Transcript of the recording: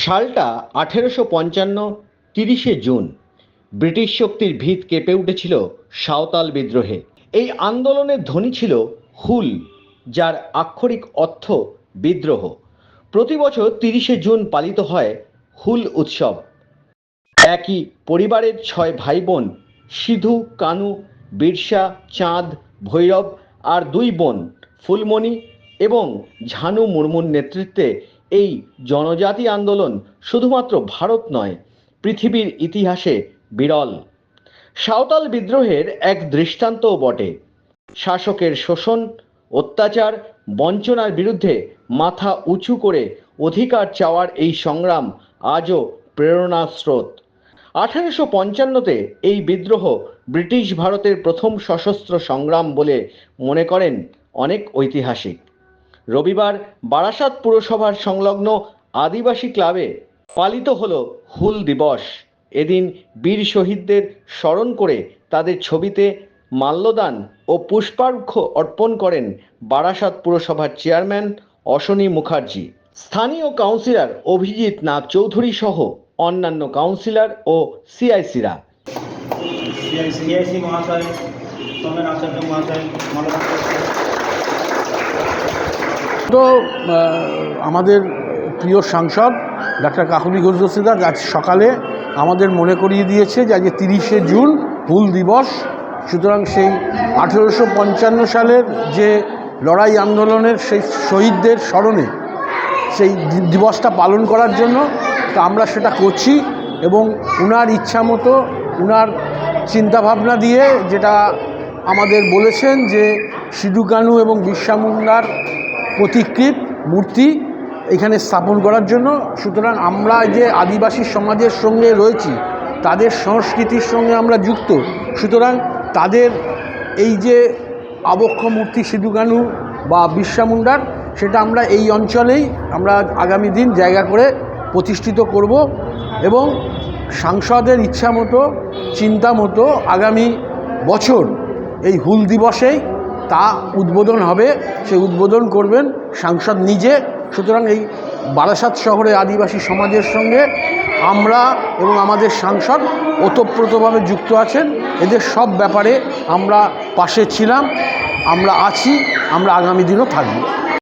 সালটা আঠেরোশো পঞ্চান্ন তিরিশে জুন। ব্রিটিশ শক্তির ভিত কেঁপে উঠেছিল সাঁওতাল বিদ্রোহে। এই আন্দোলনের ধ্বনি ছিল হুল, যার আক্ষরিক অর্থ বিদ্রোহ। প্রতি বছর তিরিশে জুন পালিত হয় হুল উৎসব। একই পরিবারের ছয় ভাই বোন সিধু, কানু, বিরসা, চাঁদ, ভৈরব আর দুই বোন, ফুলমণি এবং ঝানু মুর্মুর নেতৃত্বে এই জনজাতি আন্দোলন শুধুমাত্র ভারত নয়, পৃথিবীর ইতিহাসে বিরল। সাঁওতাল বিদ্রোহের এক দৃষ্টান্তও বটে। শাসকের শোষণ, অত্যাচার, বঞ্চনার বিরুদ্ধে মাথা উঁচু করে অধিকার চাওয়ার এই সংগ্রাম আজও প্রেরণার স্রোত আঠারোশো পঞ্চান্নতে এই বিদ্রোহ ব্রিটিশ ভারতের প্রথম সশস্ত্র সংগ্রাম বলে মনে করেন অনেক ঐতিহাসিক। রবিবার বারাসাত পুরসভার সংলগ্ন আদিবাসী ক্লাবে পালিত হল হুল দিবস। এদিন বীর শহীদদের স্মরণ করে তাদের ছবিতে মাল্যদান ও পুষ্পার্ঘ্য অর্পণ করেন বারাসাত পুরসভার চেয়ারম্যান অশনী মুখার্জি। স্থানীয় কাউন্সিলর অভিজিৎ নাথ চৌধুরী সহ অন্যান্য কাউন্সিলর ও সিআইসিরা। সিআইসি মহাশয় মহাশয় তো আমাদের প্রিয় সাংসদ ডাক্তার কাকুলি ঘোষ দস্তিদার আজ সকালে আমাদের মনে করিয়ে দিয়েছে যে আজকে তিরিশে জুন হুল দিবস। সুতরাং সেই আঠেরোশো পঞ্চান্ন সালের যে লড়াই আন্দোলনের সেই শহীদদের স্মরণে সেই দিবসটা পালন করার জন্য তা আমরা সেটা করছি এবং উনার ইচ্ছা মতো, উনার চিন্তাভাবনা দিয়ে যেটা আমাদের বলেছেন যে সিধু কানু এবং বিরসা মুন্ডার প্রতিকৃত মূর্তি এখানে স্থাপন করার জন্য। সুতরাং আমরা যে আদিবাসী সমাজের সঙ্গে রয়েছি, তাদের সংস্কৃতির সঙ্গে আমরা যুক্ত। সুতরাং তাদের এই যে আবক্ষ মূর্তি সিধু কানু বা বিরসা মুন্ডার, সেটা আমরা এই অঞ্চলেই আমরা আগামী দিন জায়গা করে প্রতিষ্ঠিত করব এবং সাংসদের ইচ্ছা মতো, চিন্তা মতো আগামী বছর এই হুল দিবসেই তা উদ্বোধন হবে সেই উদ্বোধন করবেন সাংসদ নিজে। সুতরাং এই বারাসাত শহরে আদিবাসী সমাজের সঙ্গে আমরা এবং আমাদের সাংসদ ওতপ্রোতভাবে যুক্ত আছেন। এদের সব ব্যাপারে আমরা পাশে ছিলাম, আমরা আছি, আমরা আগামী দিনও থাকব।